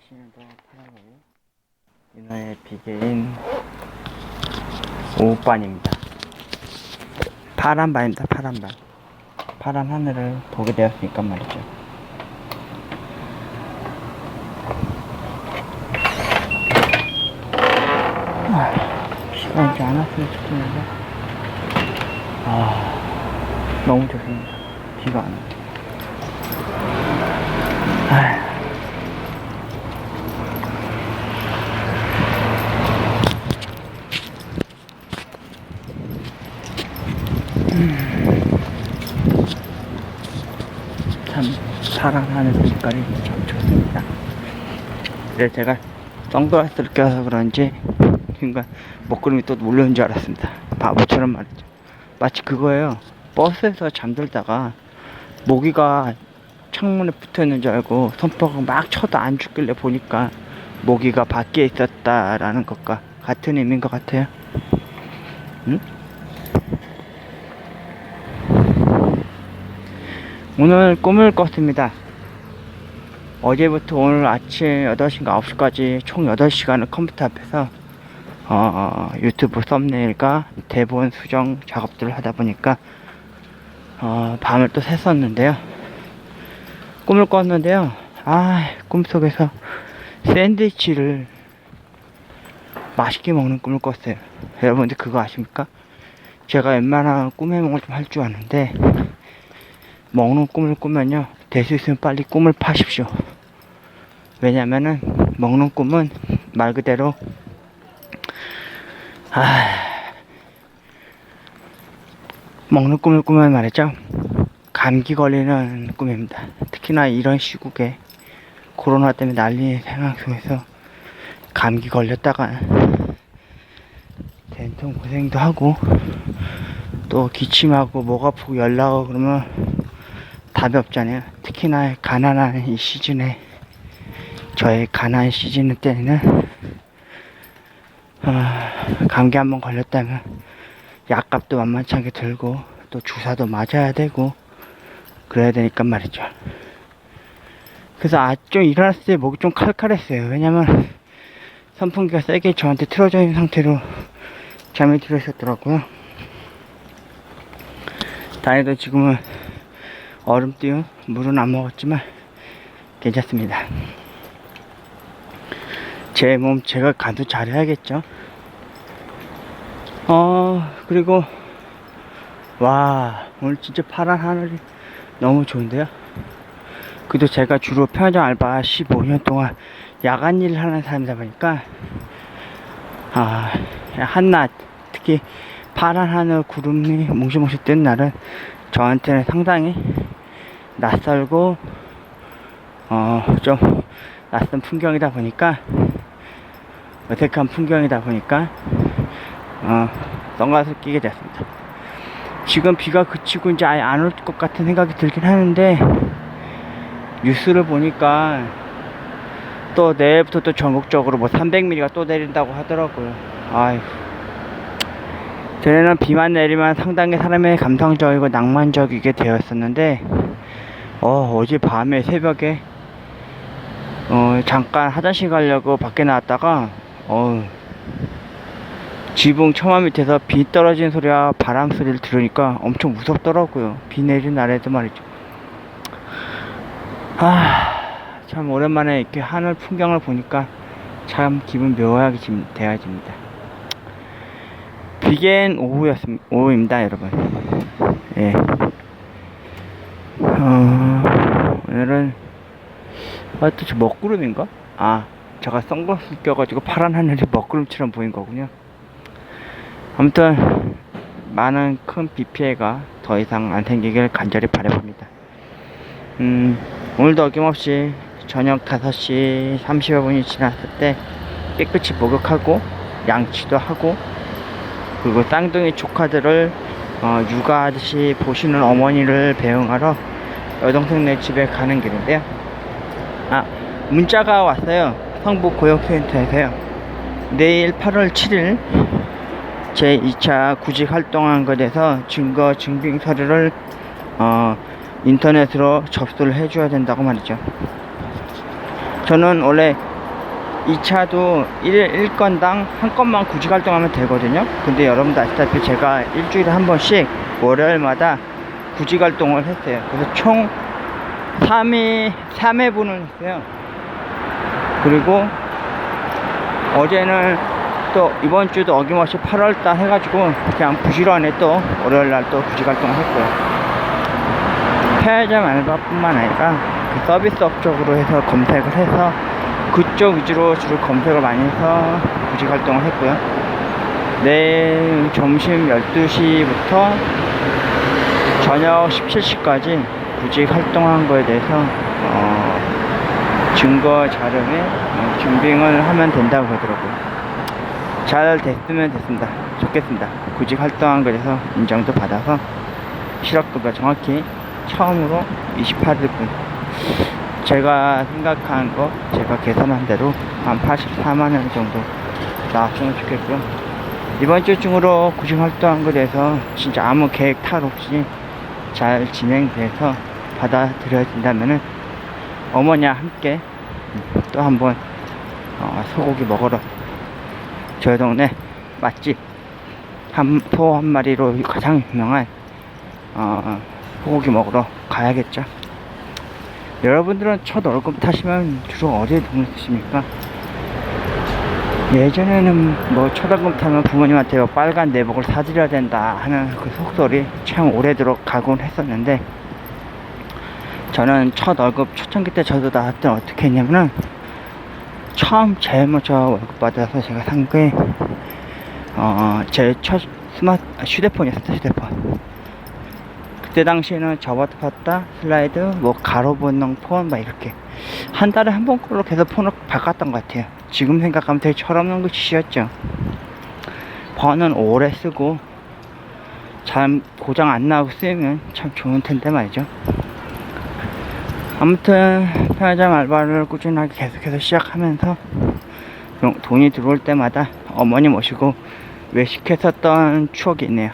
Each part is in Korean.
20년도 8월 윤호의 비계인 오후반입니다. 파란 밤입니다. 파란 하늘을 보게 되었으니까 말이죠. 아, 이제 안 왔으면 좋겠는데. 아, 너무 좋습니다. 비가 안 와. 아. 참 사랑하는 색깔이 참 좋습니다. 그래서 제가 선글라스를 껴서 그런지 순간 먹구름이 또 몰려온 줄 알았습니다. 바보처럼 말이죠. 마치 그거예요. 버스에서 잠들다가 모기가 창문에 붙어 있는 줄 알고 선풍을 막 쳐도 안 죽길래 보니까 모기가 밖에 있었다라는 것과 같은 의미인 것 같아요. 응? 오늘 꿈을 꿨습니다. 어제부터 오늘 아침 8시인가 9시까지 총 8시간을 컴퓨터 앞에서 어, 유튜브 썸네일과 대본 수정 작업들을 하다 보니까 어, 밤을 또 샜었는데요. 꿈을 꿨는데요. 아, 꿈속에서 샌드위치를 맛있게 먹는 꿈을 꿨어요. 여러분들 그거 아십니까? 제가 웬만한 꿈 해몽을 좀 할 줄 아는데 먹는 꿈을 꾸면요 될 수 있으면 빨리 꿈을 파십시오. 왜냐면은 먹는 꿈은 말 그대로 아 먹는 꿈을 꾸면 말이죠 감기 걸리는 꿈입니다. 특히나 이런 시국에 코로나 때문에 난리 상황 속에서 감기 걸렸다가 된통 고생도 하고 또 기침하고 목 아프고 열나고 그러면 답이 없잖아요. 특히나 가난한 이 시즌에 저의 가난 시즌 때는 아, 감기 한번 걸렸다면 약값도 만만치 않게 들고 또 주사도 맞아야 되고 그래야 되니까 말이죠. 그래서 아좀 일어났을 때 목이 좀 칼칼했어요. 왜냐면 선풍기가 세게 저한테 틀어져 있는 상태로 잠이 들어 있었더라고요. 다행히도 지금은 얼음 띄운 물은 안 먹었지만 괜찮습니다. 제 몸 제가 간도 잘해야겠죠. 어 그리고 와 오늘 진짜 파란 하늘이 너무 좋은데요. 그래도 제가 주로 편의점 알바 15년 동안 야간 일을 하는 사람이다 보니까 아 한낮 특히 파란 하늘 구름이 뭉실뭉실 뜬 날은 저한테는 상당히 낯설고 어 좀 낯선 풍경이다 보니까 어색한 풍경이다 보니까 어 선글라스를 끼게 됐습니다. 지금 비가 그치고 이제 아예 안 올 것 같은 생각이 들긴 하는데 뉴스를 보니까 또 내일부터 또 전국적으로 뭐 300mm가 또 내린다고 하더라고요. 아휴. 전에는 비만 내리면 상당히 사람의 감성적이고 낭만적이게 되었었는데 어, 어제 밤에 새벽에 어, 잠깐 화장실 가려고 밖에 나왔다가 어, 지붕 처마 밑에서 비 떨어지는 소리와 바람 소리를 들으니까 엄청 무섭더라고요. 비 내리는 날에도 말이죠. 아, 참 오랜만에 이렇게 하늘 풍경을 보니까 참 기분 묘하게 되어집니다. 비겐 오후였습니다. 오후입니다, 여러분. 예. 어, 오늘은, 아, 또저 먹구름인가? 아, 제가 선글라스 껴가지고 파란 하늘이 먹구름처럼 보인 거군요. 아무튼, 많은 큰 비 피해가 더 이상 안 생기길 간절히 바라봅니다. 음, 오늘도 어김없이 저녁 5시 30여 분이 지났을 때 깨끗이 목욕하고 양치도 하고 그리고 쌍둥이 조카들을 어, 육아하듯이 보시는 어머니를 배웅하러 여동생네 집에 가는 길인데요. 아, 문자가 왔어요. 성북 고용센터에서요. 내일 8월 7일 제 2차 구직 활동한 것에서 증거 증빙 서류를 어, 인터넷으로 접수를 해줘야 된다고 말이죠. 저는 원래 2차도 1, 1건당 한 건만 구직 활동하면 되거든요. 근데 여러분도 아시다시피 제가 일주일에 한 번씩 월요일마다 구직 활동을 했어요. 그래서 총 3회, 3회분을 했어요. 그리고 어제는 또 이번 주도 어김없이 8월달 해가지고 그냥 부지런히 또 월요일날 또 구직 활동을 했고요. 편의점 알바뿐만 아니라 그 서비스업 쪽으로 해서 검색을 해서 그쪽 위주로 주로 검색을 많이 해서 구직 활동을 했고요. 내일 점심 12시부터 저녁 17시까지 구직 활동한 거에 대해서 어, 증거 자료에 어, 준빙을 하면 된다고 그러더라고요. 잘 됐으면 됐습니다. 좋겠습니다. 구직 활동한 거에 대해서 인정도 받아서 실업급여 정확히 처음으로 28일분 제가 생각한 거 제가 계산한 대로 한 84만 원 정도 나왔으면 좋겠고요. 이번 주 중으로 구직 활동한 거에 대해서 진짜 아무 계획 탈 없이 잘 진행돼서 받아들여진다면은 어머니와 함께 또 한번 어, 소고기 먹으러 저희 동네 맛집 한, 소한 마리로 가장 유명한 어, 소고기 먹으러 가야겠죠. 여러분들은 첫 월급 타시면 주로 어디에 돈을 쓰십니까? 예전에는 뭐 초등급 타면 부모님한테 뭐 빨간 내복을 사드려야 된다 하는 그 속설이 참 오래도록 가곤 했었는데 저는 첫 월급 초창기 때 저도 나왔을 때 어떻게 했냐면은 처음 제일 먼저 월급 받아서 제가 산 게 어, 제 첫 스마트 아, 휴대폰이었어요 휴대폰 그때 당시에는 접어도 봤다 슬라이드 뭐 가로 본능 폰막 이렇게. 한 달에 한번 걸로 계속 폰을 바꿨던 것 같아요. 지금 생각하면 되게 철없는 것이었죠. 번은 오래 쓰고 잘 고장 안 나고 쓰면 참 좋은 텐데 말이죠. 아무튼 편의점 알바를 꾸준하게 계속해서 시작하면서 용- 돈이 들어올 때마다 어머니 모시고 외식했었던 추억이 있네요.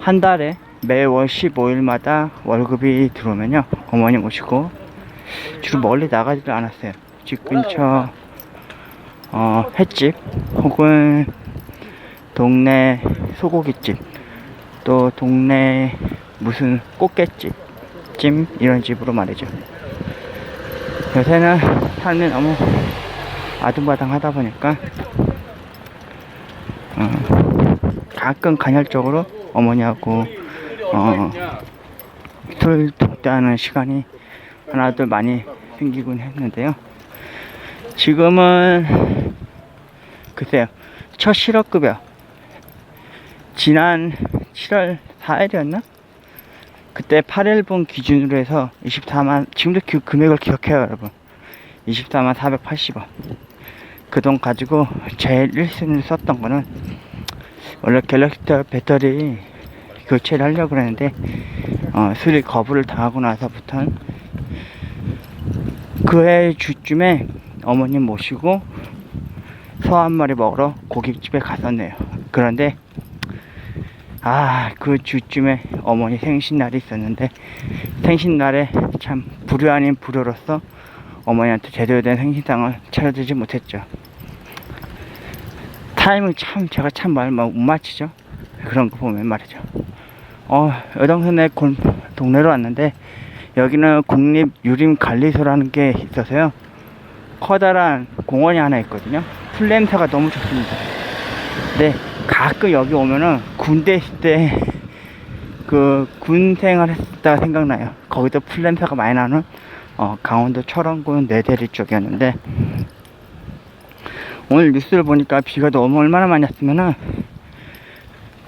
한 달에 매월 15일마다 월급이 들어오면요 어머니 모시고 주로 멀리 나가지도 않았어요. 집 근처 어, 횟집 혹은 동네 소고기집 또 동네 무슨 꽃게집 찜 이런 집으로 말이죠. 요새는 삶이 너무 아둥바둥하다 보니까 어, 가끔 간헐적으로 어머니하고 어, 술 독대하는 시간이 하나둘 많이 생기곤 했는데요. 지금은 글쎄요 첫 실업급여 지난 7월 4일이었나? 그때 8일분 기준으로 해서 24만 지금도 그 금액을 기억해요 여러분 24만 480원 그 돈 가지고 제일 1순위를 썼던 거는 원래 갤럭시 탭 배터리 교체를 하려고 그랬는데 어, 수리 거부를 당하고 나서부터는 그해 주쯤에 어머님 모시고 소 한 마리 먹으러 고깃집에 갔었네요 그런데 아, 그 주쯤에 어머니 생신날이 있었는데, 생신날에 참 불효 아닌 불효로서 어머니한테 제대로 된 생신상을 차려드리지 못했죠. 타임을 참, 제가 참 말 못 맞히죠. 그런 거 보면 말이죠. 어, 여동생네 곤- 동네로 왔는데, 여기는 국립 유림 관리소라는 게 있어서요. 커다란 공원이 하나 있거든요. 풀 냄새가 너무 좋습니다. 네, 가끔 여기 오면은 군대 있을 때 그 군 생활 때가 생각나요. 거기도 풀 냄새가 많이 나는 어, 강원도 철원군 내대리 쪽이었는데 오늘 뉴스를 보니까 비가 너무 얼마나 많이 왔으면은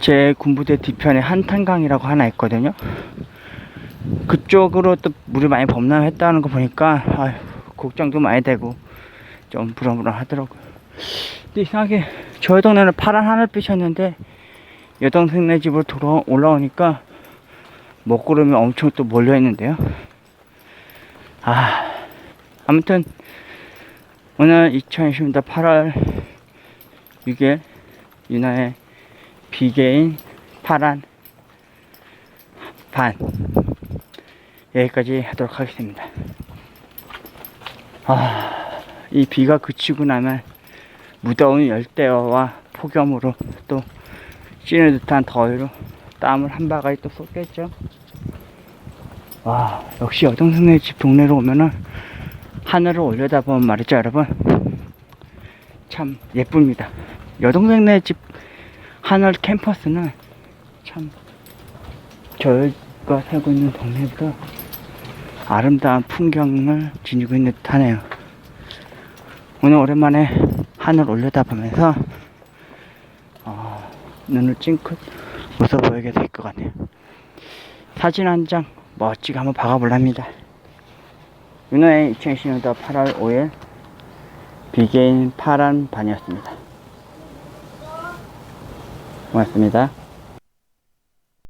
제 군부대 뒤편에 한탄강이라고 하나 있거든요. 그쪽으로 또 물이 많이 범람했다는 거 보니까 아휴, 걱정도 많이 되고 좀 불안불안하더라고요. 근데 이상하게 저희 동네는 파란 하늘빛이었는데 여동생네 집으로 돌아 올라오니까 먹구름이 엄청 또 몰려 있는데요. 아 아무튼 오늘 2020년 8월 6일 유나의 비개인 파란 반 여기까지 하도록 하겠습니다. 아 이 비가 그치고 나면 무더운 열대어와 폭염으로 또 찌는 듯한 더위로 땀을 한 바가지 또 쏟겠죠. 와, 역시 여동생네 집 동네로 오면은 하늘을 올려다보면 말이죠, 여러분. 참 예쁩니다. 여동생네 집 하늘 캠퍼스는 참 저희가 살고 있는 동네보다 아름다운 풍경을 지니고 있는 듯 하네요. 오늘 오랜만에 하늘 올려다보면서 어, 눈을 찡긋 웃어 보이게 될 것 같네요. 사진 한 장 멋지게 한번 박아볼랍니다. 윤호의 2020년도 8월 5일 비개인 파란 반이었습니다. 고맙습니다.